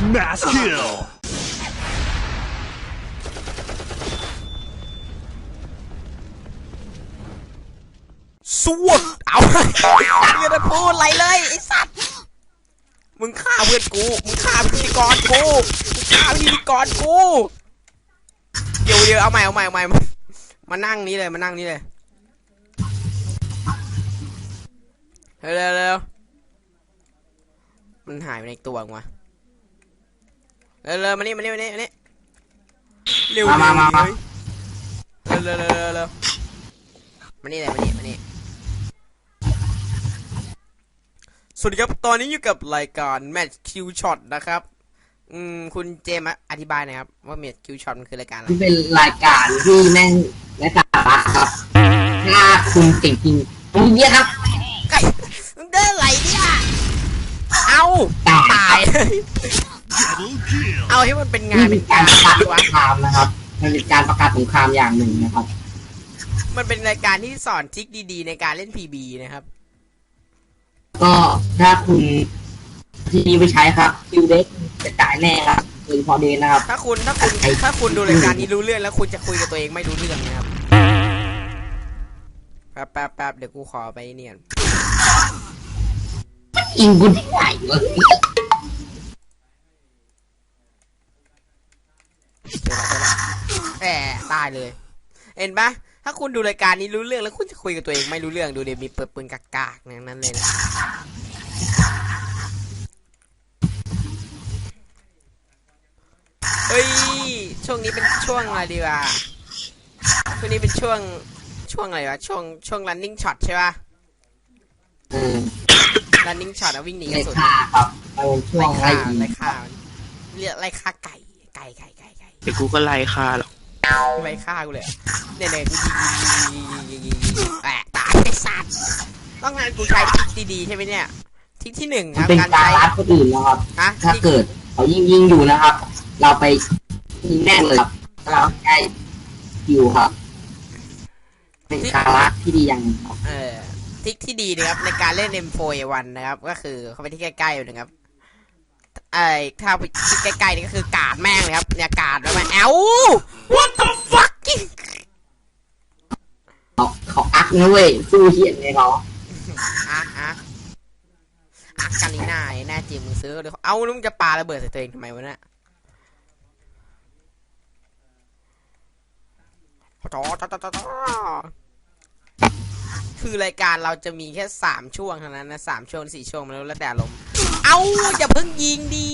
Mass kill. สวดเอาอย่าได้พูดอะไรเลยไอ้สัตว์ มึงฆ่าเพื่อนกู มึงฆ่าพิธีกรกูมึงฆ่าพิธีกรกู เดี๋ยวเดี๋ยวเอาใหม่เอาใหม่เอาใหม่ มานั่งนี้เลยมานั่งนี้เลยเร็วเร็วมันหายไปในตัวกูวะ เร็วเร็วมานี่มานี่มานี่มานี่เร็วมามามาเร็วเร็วเร็วเร็วเร็วมานี่เลยมานี่มานี่สวัสดีครับตอนนี้อยู่กับรายการ Match Q Shot นะครับอืมคุณเจมส์อธิบายหน่อยครับว่า Match Q Shot มันคือรายการอะไรที่เป็นรายการที่แม่งและสาระครับถ้าคุณเก่งจริงผมเยี่ยครับไก่มึงเดินไหลเนี่ยเอาตาย ตาย Double kill. เอาให้มันเป็นงานี่นเป็เป็นนการประกาศสวะงครามนะครับ มันเป็นการประกาศสงครามอย่างหนึ่งนะครับ มันเป็นรายการที่สอนทริคดีๆ ในการเล่น PB นะครับ ก็ถ้าคุณที่นี้ไปใช้ครับคิวเด็กจะจ่ายแน่ครับโดยเฉพาะเดนนะครับ ถ้าคุณถ้าคุณถ้าคุณดูรายการนี้รู้เรื่องแล้วคุณจะคุยกับตัวเองไม่รู้เรื่องนะครับแป๊บแป๊บแป๊บเดี๋ยวกูขอไปเนียน อิงกูที่ไหนวะ แหมตายเลย เห็นปะถ้าคุณดูรายการนี้รู้เรื่องแล้วคุณจะคุยกับตัวเองไม่รู้เรื่องดูเดี๋ยวมีเปิดปืนกากๆอย่างนั้นเลยนะเฮ้ยช่วงนี้เป็นช่วงอะไรดีวะช่วงนี้เป็นช่วงช่วงอะไรวะช่วงช่วง running shot ใช่ปะเออ running shot อะวิ่งหนีกในระสุนค่าครับเอาเป็นช่วไล่งฆ่าไล่ยิงไล่ฆ่ามันเรียกไล่ฆ่าไก่ไก่ไก่ไก่ไก่ เดี๋ยวกูก็ไล่ฆ่าหรอก ไล่ฆ่ากูเลยเนี่ยเนี่ยกูยิงแอะตายไอ้สัตว์ต้องงานกูใช้ทิศดีๆใช่ไหมเนี่ยทิศที่หนึ่งครับเป็นการรัดคนอื่นนะครับถ้าเกิดเขายิงยิงอยู่นะครับ เราไปยิงแน่นเลยครับเราใกล้อยู่ครับเป็นการรัดที่ดีอย่างเออทิศที่ดีนะครับในการเล่น M4A1 นะครับ ก็คือเข้าไปที่ใกล้ๆอยู่นะครับ ไอ้ถ้าไปที่ใกล้ๆนี่ก็คือกาดแม่งเลยครับ เนี่ยกาดแล้วมันเอ้า what the fuck เขาเขาอักนะเว้ยสู้เฮียนเลยเขาอะอะอะกันนี่หน้าไอ้แน่จริงมึงซื้อเดี๋ยวเอาแล้วมึงจะปาระเบิดใส่ตัวเองทำไมวะเนี่ยจอจอจอจอจอคือรายการเราจะมีแค่สามช่วงเท่านั้นนะสามช่วงสี่ช่วงมันแล้วแต่อารมณ์ เอาอย่าเพิ่งยิงดี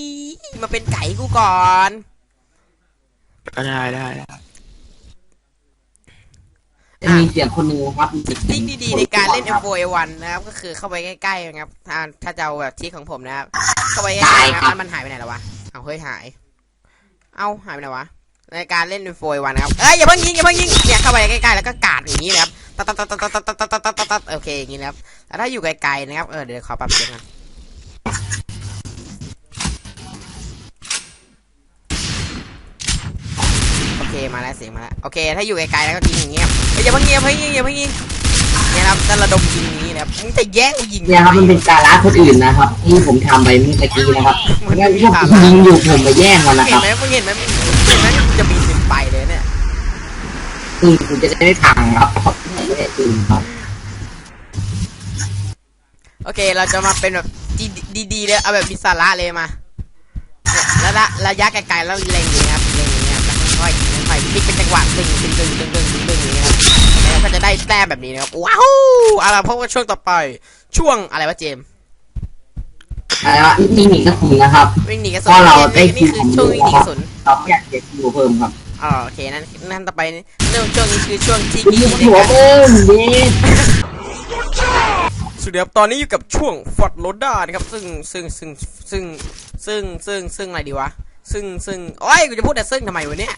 มาเป็นไก่กูก่อนก็ได้ได้ได้จะมีเสียงคนหนึ่งครับทริคดีๆในการเล่น M4A1 นะครับ ก็คือเข้าไปใกล้ๆนะครับ ถ้าถ้าจะเอาแบบทริคของผมนะครับ เข้าไปใกล้ๆนะครับแล้วมันหายไปไหนแล้ววะ เอาเฮ้ยหาย เอาหายไปไหนวะ ในการเล่น M4A1 นะครับ เอ้ยอย่าเพิ่งยิงอย่าเพิ่งยิง เนี่ยเข้าไปใกล้ๆแล้วก็กาดอย่างนี้นะครับตัดตัดตัดตัดตัดตัดตัดตัดตัดตัดโอเคอย่างนี้นะครับแต่ถ้าอยู่ไกลๆนะครับ เออเดี๋ยวขอปรับเสียงกัน มาแล้วเสียงมาแล้วโอเค ถ้าอยู่ไกลๆแล้วก็ยิงอย่างเงี้ยเฮ้ยอย่าเพิ่งยิงอย่าเพิ่งยิงอย่าเพิ่งยิงเนี่ยนะครับแล้วระดมยิงอย่างนี้นะครับมึงจะแย่งกูยิงเนี่ยครับทำมันไมเป็นการรัดคนอื่นนะครับที่ผมทำไปเมื่อกี้นะครับงั้นพวกผมยิงอยู่ผมไปแย่งมันนะคเห็นรับไหมมึงเห็นไหมมึงเห็นไหมมึงจะมีสิบไปเลยเนี่ยคือผมจะได้พังครับเพราะไม่ได้อื่นครับโอเค เราจะมาเป็นแบบดีๆเลยเอาแบบมีสาระเลยมาเนี่ยแล้วละระยะไกลๆแล้วเล็งอย่างเงี้ย ลิกเป็นจังหวะตึงตึงตึงตึงตึงตึงตึงอย่างเงี้ยครับแล้วก็จะได้แต้มแบบนี้นะครับ ว้าวเอาล่ะพบกับช่วงต่อไป ช่วงอะไรวะเจมส์แล้วนี่หนีกระสุนนะครับวิ่งหนีกระสุนก็เราได้นี่คือช่วงวิ่งหนีกระสุนเราอยากเก็บคิวเพิ่มครับอ๋อโอเคนั่นนั่นต่อไปเรื่องช่วงนี้คือช่วงที่ยิดีงในหัวเบิ้มเย้สวัสดีครับตอนนี้อยู่กับช่วงฟอร์ดโรด้านะครับซึ่งซึ่งซึ่งซึ่งซึ่งซึ่งซึ่งอะไรดีวะซึ่งซึ่งโอ้ยกูจะพูดแต่ซึ่งทำไมวะเนี่ย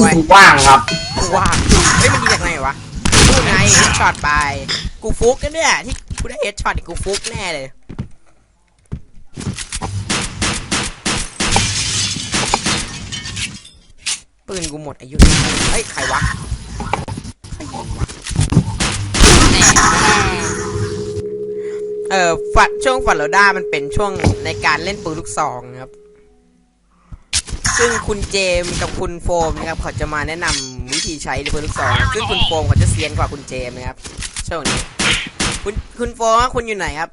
คือว่างครับกูว่าเฮ้ยมันยิงจากไหนวะพูดไงเฮดช็อตไป กูฟุกกันเนี่ยที่กูได้เฮดช็อตกูฟุกแน่เลยปืนกูหมดอายุเฮ้ยใครวะใครยิงวะเออฝัดช่วงฝัดโรด้ามันเป็นช่วงในการเล่นปืนลูกซองนะครับ ซึ่งคุณเจมกับคุณโฟมนะครับเขาจะมาแนะนำวิธีใช้ปืนลูกซองซึ่งคุณโฟมเขาจะเซียนกว่าคุณเจมนะครับช่วงนี้ คุณคุณโฟมคุณอยู่ไหนครับ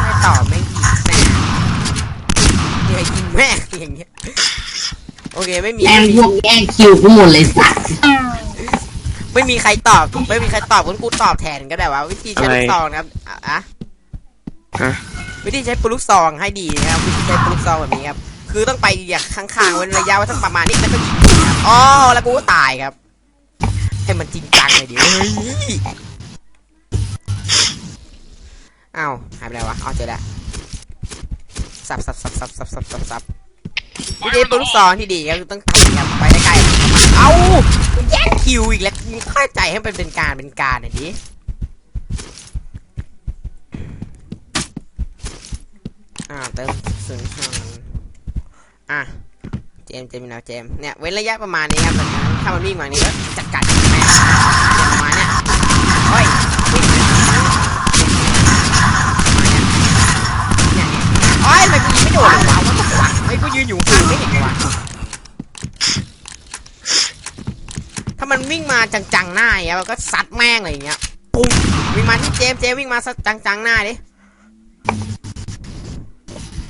ไม่ตอบไม่ยิงแม่เนี่ยยิงแม่อย่างเงี้ยโอเคไม่มีแม่งพวกแย่งคิวกูหมดเลยสัตว์ไม่มีใครตอบไม่มีใครตอบคุณกูตอบแทนก็ได้ว่าวิธีใช้ลูกซองนะครับอะอะฮะ วิธีใช้ปืนลูกซองให้ดีนะครับวิธีใช้ปืนลูกซองแบบนี้ครับคือต้องไปอย่างข้างๆเว้นระยะไว้สักประมาณนี้แล้วก็ยิงครับอ๋อแล้วกูก็ตายครับให้มันจริงจังเลยดิเฮ้ยอ้าวหายไปไหนวะอ๋อเจอแล้วสับสับสับสับสับสับสับสับวิธีปืนลูกซองที่ดีก็คือต้องยิงครับไปใกล้ๆเอ้าแย่งคิวอีกแล้วมึงเข้าใจให้มันเป็นการเป็นการหน่อยดิ อ่าเติมศูนย์ห้าอะเจมเจมส์นะเจมเนี่ยเว้นระยะประมาณนี้ครับถ้ามันวิ่งมานี้ก็จัดการแม่งเนี่ยประมาณเนี้ยเฮ้ยวิ่งมาเนี่ยโอ้ยทำไมกูยิงไม่โดนเลยวะวะวะไอ้ยกูยืนอยู่ข้างไม่เห็นวะถ้ามันวิ่งมาจังๆหน้าอย่างเงี้ยมันก็ซัดแม่งเลยอย่างเงี้ยปุ้งวิ่งมาที่เจมเจมวิ่งมาซัดจังๆหน้าดิ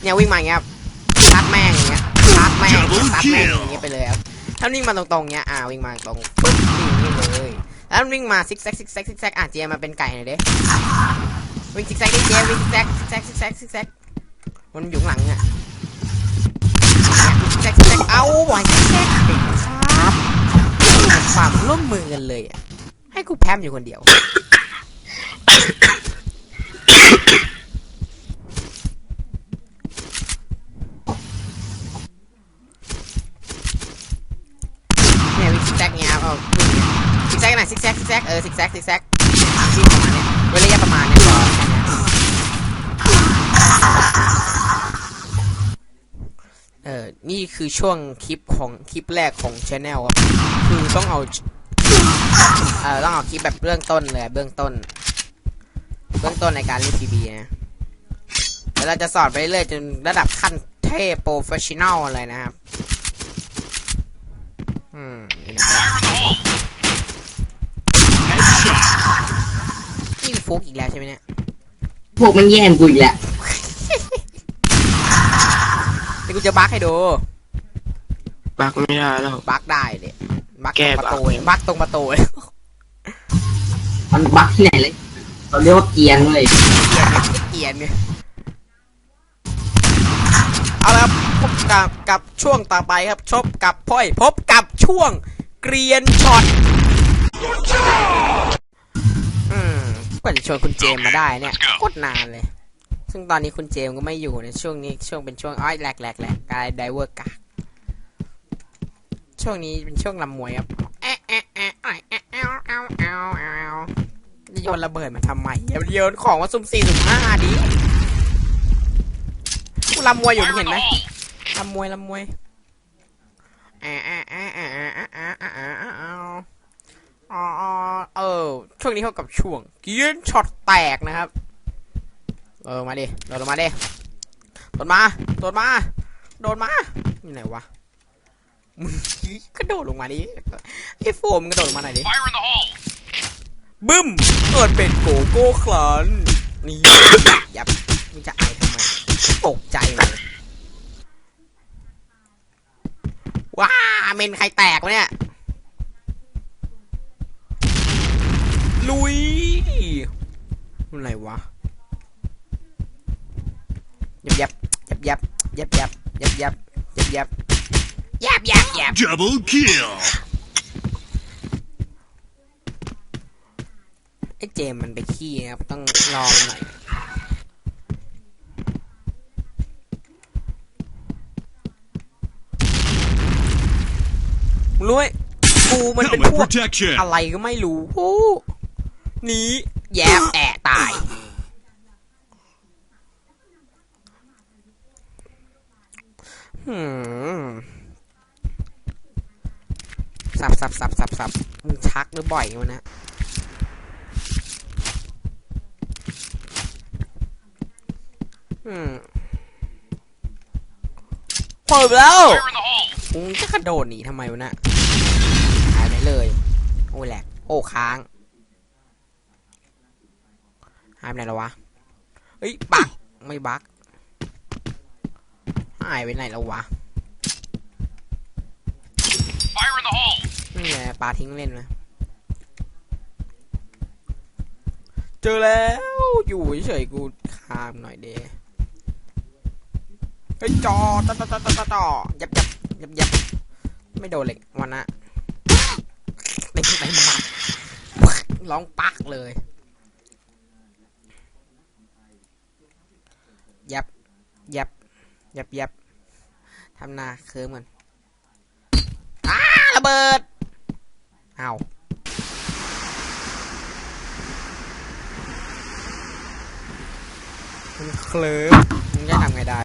เนี่ยวิ่งมาอย่างเงี้ยครับชัดแม่งอย่างเงี้ยชัดแม่งชัดแม่งอย่างเงี้ยไปเลยครับถ้าวิ่งมาตรงๆเงี้ยอ่าวิ่งมาตรงปึ๊บนี่นี่เลยแล้ววิ่งมาซิกแซกซิกแซกซิกแซกอะเจมาเป็นไก่หน่อยดิวิ่งซิกแซกดิเจวิ่งซิกแซกซิกแซกซิกแซกซิกแซกมันอยู่ข้างหลังอะซิกแซกซิกแซกเอาบ่อยซิกแซกเด็กครับความร่วมมือกันเลยอะให้กูแพมอยู่คนเดียว เนี่ยวิ่งซิกแซกเงี้ยครับเอาซิกแซกห น่อยซิกแซกซิกแซกเออซิกแซกซิกแซกวิ่ประมาณเนี้ยเว้นระยะประมาณเนี้ยพอแค่เนี้ยเออนี่คือช่วงคลิปของคลิปแรกของช anel ครับคือต้องเอาเออต้องเอาคลิปแบบเบื้องต้นเลยเบื้องต้น เบื้องต้นในการเล่นทีวีนะแล้วเราจะสอนไปเรื่อยจนระดับขั้นเทพโปรเฟชชั่นอลเลยนะครับ อืม ฟุกอีกแล้วใช่ไหมเนี่ยพวกมันแย่งกูอีกแล้วเดี๋ยวกูจะบักให้ดูบักไม่ได้แล้ว บักได้เลยบักตแก้รงประตูบั๊กเลยบักตรงประตูเลยมันบักที่ไหนเลยเราเรียกว่าเกรียนเลยเกลียนเนี่ยเอาละครับพบกับกับช่วงต่อไปครับชบกับพ่อย พบกับช่วงเกรียนช็อตอืม กว่าจะชวนคุณเจมส์มาได้เนี่ยโคตรนานเลย ซึ่งตอนนี้คุณเจมส์ก็ไม่อยู่ในช่วงนี้ช่วงเป็นช่วงอ้อยแหลกแหลกแหลกกายไดเวอร์กากช่วงนี้เป็นช่วงลำมวยครับแอะแอะแอะอ้อยแอะแอะแอะแอะแอะจะโยนระเบิดมาทำไมอย่าโยนของมาสุ่มสี่สุ่มห้าดิกูลำมวยอยู่มึงเห็นไหมลำมวยลำมวยแอะแอะแอะแอะแอะแอะแอะแอะแอะแอะอ๋อเออ ช่วงนี้เข้ากับช่วงเกียนช็อตแตกนะครับ เออมาดิโดดลงมาดิโดดมาโดดมา โดดมาอยู่ไหนวะมึงกระโดดลงมาดิไอ้โฟมกระโดดลงมาหน่อยดิ Fire in the hole. บึ้มเกิดเป็นโกโก้คลันนี่ยับมึงจะอายทำไมตกใจเลยว้าเมนใครแตกวะเนี่ย ลุยอะไรวะยับยับยับยับยับยับยับยับยับยับยับยับยับ Double kill. ไอ้เจมส์มันไปขี้นะครับต้องรอมันหน่อยมึงรู้ไหมกูมันเป็น Helmet พวก protection. อะไรก็ไม่รู้โอ้ หนีแยบแอะตาย หืมสับสับสับสับสับมึงชักหรือบ่อยวะเนะอืมเปิดแล้วมึงจะกระโดดหนีทำไมวะนะหายไปเลย โอ้แหลก โอ้ค้าง หายไปไหนแล้ววะเฮ้ยบักไม่บักหายไปไหนแล้ววะนี่ไงปลาทิ้งเล่นนะเจอแล้วอยู่เฉยๆกูคามหน่อยเด้เฮ้ยจอต่อต่อต่อต่อต่อต่อยับยับยับยับไม่โดนเลยวันนะเต็มเต็มหมัดร้องปักเลย ยับ ยับ ยับยับทำนาเคิร์มกันอ้าระเบิดเอามันเคลิ้มยังทำไงได้